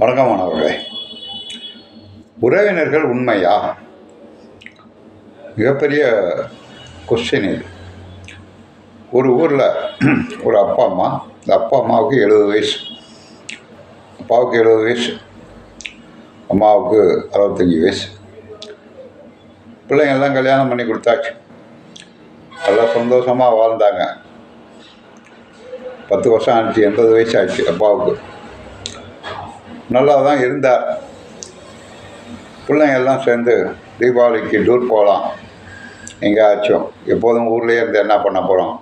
வணக்கம் மாணவர்களே உறவினர்கள் உண்மையா? மிகப்பெரிய கொஸ்டின் இது. ஒரு ஊரில் ஒரு அப்பா அம்மா இந்த அப்பா அம்மாவுக்கு எழுபது வயசு. அப்பாவுக்கு எழுபது வயசு. அம்மாவுக்கு அறுபத்தஞ்சி வயசு. பிள்ளைங்கள்லாம் கல்யாணம் பண்ணி கொடுத்தாச்சு. நல்லா சந்தோஷமாக வாழ்ந்தாங்க. பத்து வருஷம் ஆச்சு எண்பது வயசு ஆச்சு அப்பாவுக்கு. நல்லா தான் இருந்தார் பிள்ளைங்க எல்லாம் சேர்ந்து தீபாவளிக்கு டூர் போகலாம். எங்கேயாச்சும். எப்போதும் ஊர்லேயே இருந்து என்ன பண்ண போகிறோம்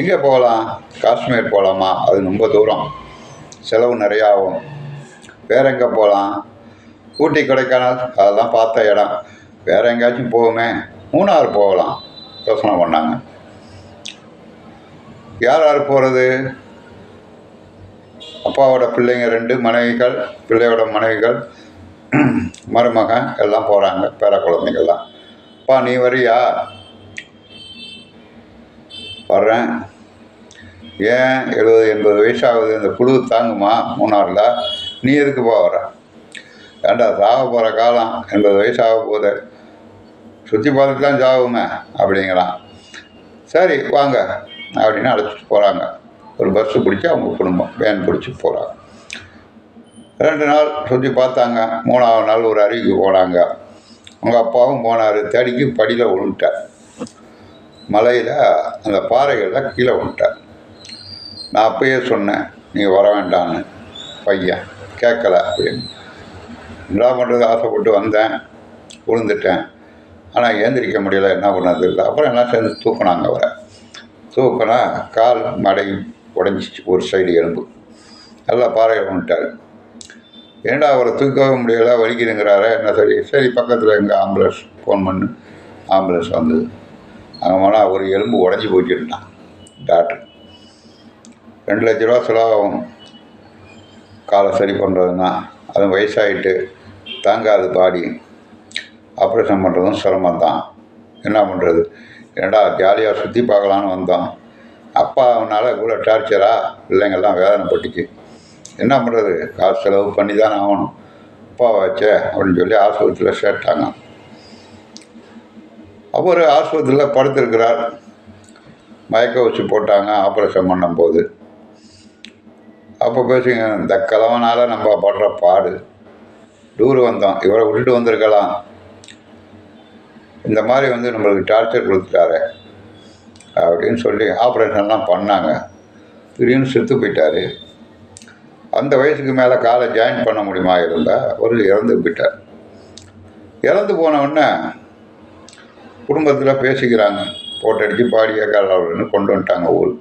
எங்கே போகலாம்? காஷ்மீர் போகலாமா அது ரொம்ப தூரம். செலவு நிறையா ஆகும் வேற எங்கே போகலாம்? ஊட்டி கொடைக்கானல் அதெல்லாம் பார்த்த இடம். வேறு எங்கேயாச்சும் போவோமே மூணார் போகலாம். யோசனை பண்ணாங்க. யார் யார் போகிறது அப்பாவோட பிள்ளைங்க ரெண்டு மனைவிகள் பிள்ளையோட மனைவிகள் மருமகன் எல்லாம் போகிறாங்க பேர குழந்தைங்கள்லாம். அப்பா நீ வரியா? வர்றேன். ஏன் எழுபது எண்பது வயசாகுது? இந்த குழு தாங்குமா மூணாரில் நீ எதுக்கு போ வர ஏண்டா சாக போகிற காலம் எண்பது வயசு ஆக போகுது. சுற்றி பார்த்துட்டு தான் சாகுமே அப்படிங்கிறான். சரி வாங்க அப்படின்னு அழைச்சிட்டு போகிறாங்க ஒரு பஸ்ஸு பிடிச்சி அவங்க குடும்பம் வேன் பிடிச்சி போகிறாங்க ரெண்டு நாள் சுற்றி பார்த்தாங்க. மூணாவது நாள் ஒரு அருவிக்கு போனாங்க. அவங்க அப்பாவும் போனார். தடிக்கு படியில் விழுந்துட்டார் மலையில் அந்த பாறைகளில் கீழே விழுந்துட்டார் நான் அப்பயே சொன்னேன் நீ வர வேண்டான்னு பையன் கேட்கல. அப்படின்னு. என்ன பண்ணுறது ஆசைப்பட்டு வந்தேன். விழுந்துட்டேன் ஆனால் ஏந்திரிக்க முடியல. என்ன பண்ணது? இல்லை அப்புறம் எல்லாம் சேர்ந்து தூக்குனாங்க அவரை. தூக்கினா கால் மடையும் உடஞ்சிச்சு ஒரு சைடு எலும்பு. நல்லா பாறையில் வந்துட்டார் ஏன்டா அவரை தூக்கவே முடியல வலிக்குதுங்கிறாரு? என்ன சரி? சரி பக்கத்தில் எங்கள் ஆம்புலன்ஸ் ஃபோன் பண்ணு. ஆம்புலன்ஸ் வந்தது. அங்கே போனால் ஒரு எலும்பு உடஞ்சி போச்சுட்டான் டாக்டர். ரெண்டு லட்ச ரூபா செலவாகும் காலை சரி பண்ணுறதுன்னா அது வயசாகிட்டு தாங்காது பாடி. ஆப்ரேஷன் பண்ணுறதும் சிரமம் தான் என்ன பண்ணுறது ஏன்டா ஜாலியாக சுற்றி பார்க்கலான்னு வந்தோம் அப்பாவனால் இவ்வளோ டார்ச்சராக பிள்ளைங்கள்லாம் வேதனைப்பட்டுச்சு. என்ன பண்ணுறது காசு செலவு பண்ணி தானே ஆகணும். அப்பா வச்சே அப்படின்னு சொல்லி ஆஸ்பத்திரியில் சேர்த்தாங்க. அவர் ஆஸ்பத்திரியில் படுத்திருக்கிறார். மயக்க ஊசி போட்டாங்க ஆப்ரேஷன் பண்ணும்போது. அப்போ பேசுங்க இந்த கிழவனால் நம்ம படுற பாடு. டூர் வந்தோம் இவரை விட்டுட்டு வந்திருக்கலாம். இந்த மாதிரி வந்து நம்மளுக்கு டார்ச்சர் கொடுத்துட்டாரு. அப்படின்னு சொல்லி ஆப்ரேஷன்லாம் பண்ணாங்க. திடீர்னு செத்து போயிட்டார். அந்த வயசுக்கு மேலே காலை ஜாயின் பண்ண முடியுமா இருந்தால் ஒரு இறந்து போயிட்டார். இறந்து போனவுடனே குடும்பத்தில் பேசிக்கிறாங்க. போட்டடிச்சு பாடிய கலவரன்னு கொண்டு வந்துட்டாங்க ஊர்.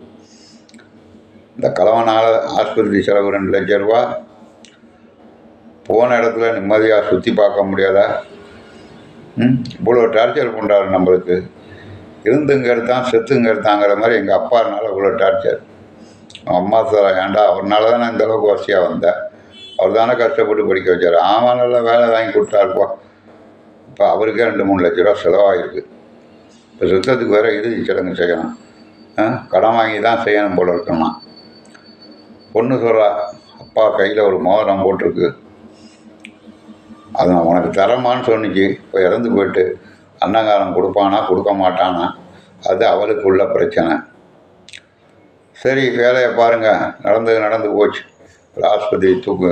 இந்த கலவனால் ஆஸ்பத்திரி செலவு ரெண்டு லட்ச ரூபா. போன இடத்துல நிம்மதியாக சுற்றி பார்க்க முடியாத இவ்வளோ டார்ச்சர் பண்ணுறாரு நம்மளுக்கு. இருந்துங்க எடுத்தான் செத்துங்க எடுத்தாங்கிற மாதிரி எங்கள் அப்பானால இவ்வளோ டார்ச்சர் அம்மா சார் ஏன்டா அவர்னால தானே இந்த அளவுக்கு வசதியாக வந்தேன் அவர் தானே கஷ்டப்பட்டு படிக்க வச்சார். ஆமாம் நல்லா வேலை வாங்கி கொடுத்தாருப்பா இப்போ அவருக்கே ரெண்டு மூணு லட்ச ரூபா செலவாகிருக்கு இப்போ சுத்தத்துக்கு வேறு இறுதி சடங்கு செய்யணும். ஆ, கடன் வாங்கி தான் செய்யணும் போல இருக்குன்னா பொண்ணு சொல்கிறா அப்பா கையில் ஒரு மோதிரம் போட்டிருக்கு. அது நான் உனக்கு தரமான்னு சொன்னிச்சு. இப்போ இறந்து போயிட்டு அன்னங்காரம் கொடுப்பானா கொடுக்க மாட்டானா அது அவளுக்கு உள்ள பிரச்சனை. சரி வேலையை பாருங்கள் நடந்து நடந்து போச்சு. ஒரு ஆஸ்பத்திரி தூக்கு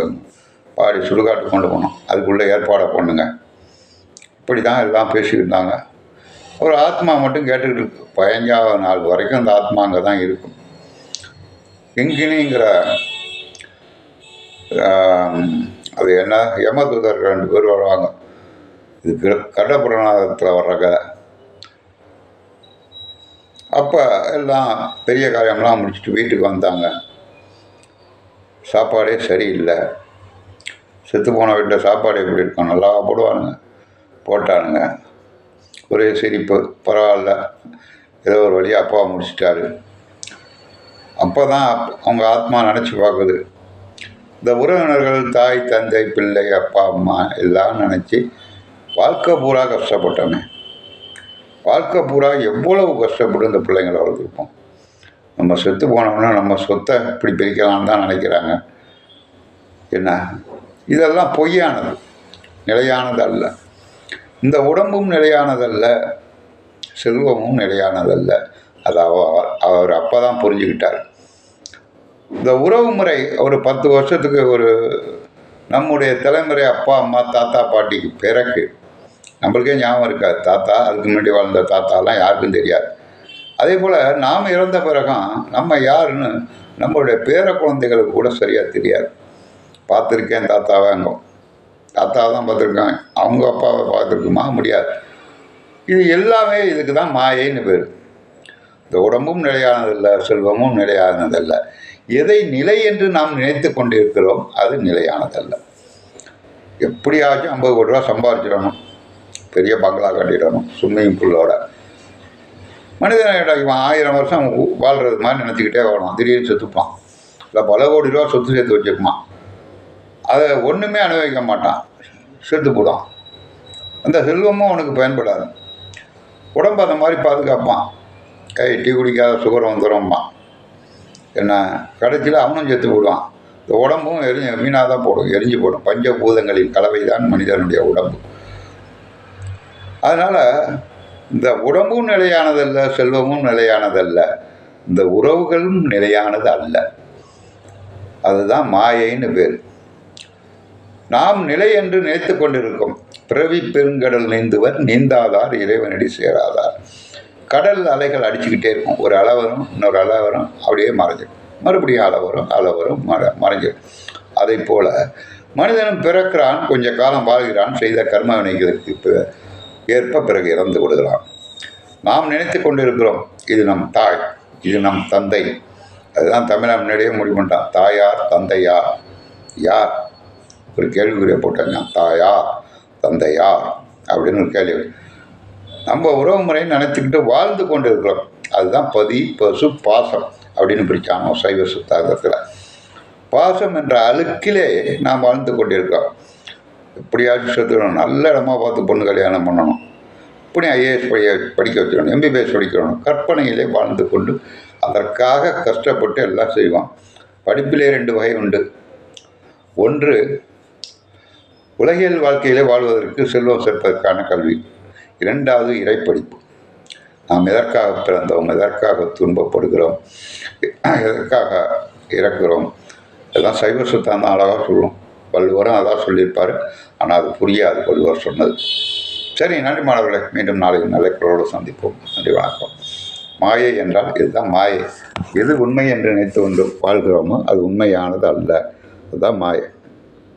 பாடி சுடுகாட்டு கொண்டு போனோம். அதுக்குள்ளே ஏற்பாடை பண்ணுங்க. இப்படி தான் எல்லாம் பேசிக்கிட்டு இருந்தாங்க. ஒரு ஆத்மா மட்டும் கேட்டுக்கிட்டு இருக்கு. பதினஞ்சாவது நாள் வரைக்கும் அந்த ஆத்மா அங்கே தான் இருக்கும் எங்கினிங்கிற அது என்ன? யமதூதர்கள் ரெண்டு பேர் வருவாங்க. இது கிர- கடப்புராணத்தில் வர்ற கதை அப்போ எல்லாம் பெரிய காரியம்லாம் முடிச்சுட்டு வீட்டுக்கு வந்தாங்க. சாப்பாடே சரியில்லை. செத்து போன வீட்டில் சாப்பாடு எப்படி இருக்கும்? நல்லா போடுவானுங்க. போட்டானுங்க. ஒரே சிரிப்பு. பரவாயில்ல. ஏதோ ஒரு வழியாக அப்பா முடிச்சிட்டாரு. அப்போ தான் அவங்க ஆத்மா நினச்சி பார்க்குது. இந்த உறவினர்கள் தாய் தந்தை பிள்ளை அப்பா அம்மா எல்லாம் நினச்சி வாழ்க்கை பூரா கஷ்டப்பட்டோமே. வாழ்க்கை பூரா எவ்வளவு கஷ்டப்பட்டு இந்த பிள்ளைங்களை வளர்த்துருப்போம். நம்ம செத்து போனோம்னா நம்ம சொத்தை இப்படி பிரிக்கலாம்னு தான் நினைக்கிறாங்க. என்ன? இதெல்லாம் பொய்யானது. நிலையானது அல்ல இந்த உடம்பும் நிலையானதல்ல. செல்வமும் நிலையானதல்ல. அது அவர் அவர் அப்போ தான் புரிஞ்சுக்கிட்டார். இந்த உறவு முறை ஒரு பத்து வருஷத்துக்கு ஒரு நம்முடைய தலைமுறை அப்பா அம்மா தாத்தா பாட்டிக்கு பிறகு நம்மளுக்கே ஞாபகம் இருக்காது தாத்தா அதுக்கு முன்னாடி வாழ்ந்த தாத்தாலாம் யாருக்கும் தெரியாது. அதே போல் நாம் இறந்த பிறகும் நம்ம யாருன்னு நம்மளுடைய பேர குழந்தைகளுக்கு கூட சரியாக தெரியாது. பார்த்துருக்கேன் தாத்தாவை அங்கே. தாத்தாவை தான் பார்த்துருக்கேன். அவங்க அப்பாவை பார்த்துருக்குமா? முடியாது. இது எல்லாமே இதுக்கு தான் மாயைன்னு பேர். இந்த உடம்பும் நிலையானதில்லை செல்வமும் நிலையானதல்ல. எதை நிலை என்று நாம் நினைத்து கொண்டிருக்கிறோம் அது நிலையானதல்ல. எப்படியாச்சும் ஐம்பது கோடி ரூபா சம்பாதிச்சிடணும் பெரிய பங்களா கட்டிடணும் ஸ்விம்மிங் பூலோட மனிதன் இவன் ஆயிரம் வருஷம் வாழ்கிறது மாதிரி நினச்சிக்கிட்டே வரணும் திடீர்னு செத்துப்பான். இல்லை பல கோடி ரூபா சொத்து சேர்த்து வச்சுருப்பான். அதை ஒன்றுமே அனுபவிக்க மாட்டான். செத்து போடுவான் அந்த செல்வமும் அவனுக்கு பயன்படாது. உடம்பு அந்த மாதிரி பாதுகாப்பான். கை டீ குடிக்காத சுகர் வந்துடும்பான் என்ன கடைசியில் அவனும் செத்து போடுவான் இந்த உடம்பும் எரிஞ்சு வீணாக தான் போடும் எரிஞ்சு போடும் பஞ்ச பூதங்களின் கலவை தான் மனிதனுடைய உடம்பு. அதனால் இந்த உடம்பும் நிலையானதல்ல செல்வமும் நிலையானதல்ல. இந்த உறவுகளும் நிலையானது அல்ல. அதுதான் மாயைன்னு பேர். நாம் நிலை என்று நினைத்து கொண்டிருக்கோம். பிறவி பெருங்கடல் நீந்துவர் நீந்தாதார் இறைவனடி சேராதார். கடல் அலைகள் அடிச்சுக்கிட்டே இருக்கும். ஒரு அலை வரும் இன்னொரு அலை வரும் அப்படியே மறைஞ்சிடும் மறுபடியும் அலை வரும் அலை வரும் மற மறைஞ்சிடும் அதை போல் மனிதனும் பிறக்கிறான் கொஞ்ச காலம் வாழ்கிறான் செய்த கர்ம வினைகளுக்கு இப்போ ஏற்ப பிறகு இறந்து விடுகிறான். நாம் நினைத்து கொண்டிருக்கிறோம் இது நம் தாய் இது நம் தந்தை. அதுதான் தமிழா முன்னாடியே முடிவு பண்ணிட்டான். தாயார் தந்தையார் யார்? ஒரு கேள்விக்குரிய போட்டாங்க. தாயா தந்தையா அப்படின்னு ஒரு கேள்வி. நம்ம உறவு முறையை நினச்சிக்கிட்டு வாழ்ந்து கொண்டு இருக்கிறோம் அதுதான் பதி பசு பாசம் அப்படின்னு பிரிச்சானோ சைவ சுத்தாந்தத்தில். பாசம் என்ற அழுக்கிலே நாம் வாழ்ந்து கொண்டிருக்கிறோம். எப்படியாச்சும் செத்துக்கணும் நல்ல இடமா பார்த்து பொண்ணு கல்யாணம் பண்ணணும். இப்படி ஐஏஎஸ் படிய படிக்க வச்சிடணும் எம்பிபிஎஸ் படிக்கணும் கற்பனையிலே வாழ்ந்து கொண்டு அதற்காக கஷ்டப்பட்டு எல்லாம் செய்வோம் படிப்பிலே ரெண்டு வகை உண்டு. ஒன்று உலகியல் வாழ்க்கையிலே வாழ்வதற்கு செல்வம் சேர்ப்பதற்கான கல்வி. இரண்டாவது இறைப்படிப்பு. நாம் எதற்காக பிறந்தோம் எதற்காக துன்பப்படுகிறோம் எதற்காக இறக்குறோம் இதெல்லாம் சைவ சித்தாந்தம் அழகாக சொல்லுவோம் வள்ளுவரும் அதான் சொல்லியிருப்பார். ஆனால் அது புரியாது வள்ளுவர் சொன்னது. சரி நன்றி மாணவர்களே. மீண்டும் நாளை நல்ல குரலோடு சந்திப்போம். நன்றி வணக்கம். மாயை என்றால் இதுதான் மாயை. எது உண்மை என்று நினைத்து கொண்டு வாழ்கிறோமோ அது உண்மையானது அல்ல. அதுதான் மாயை.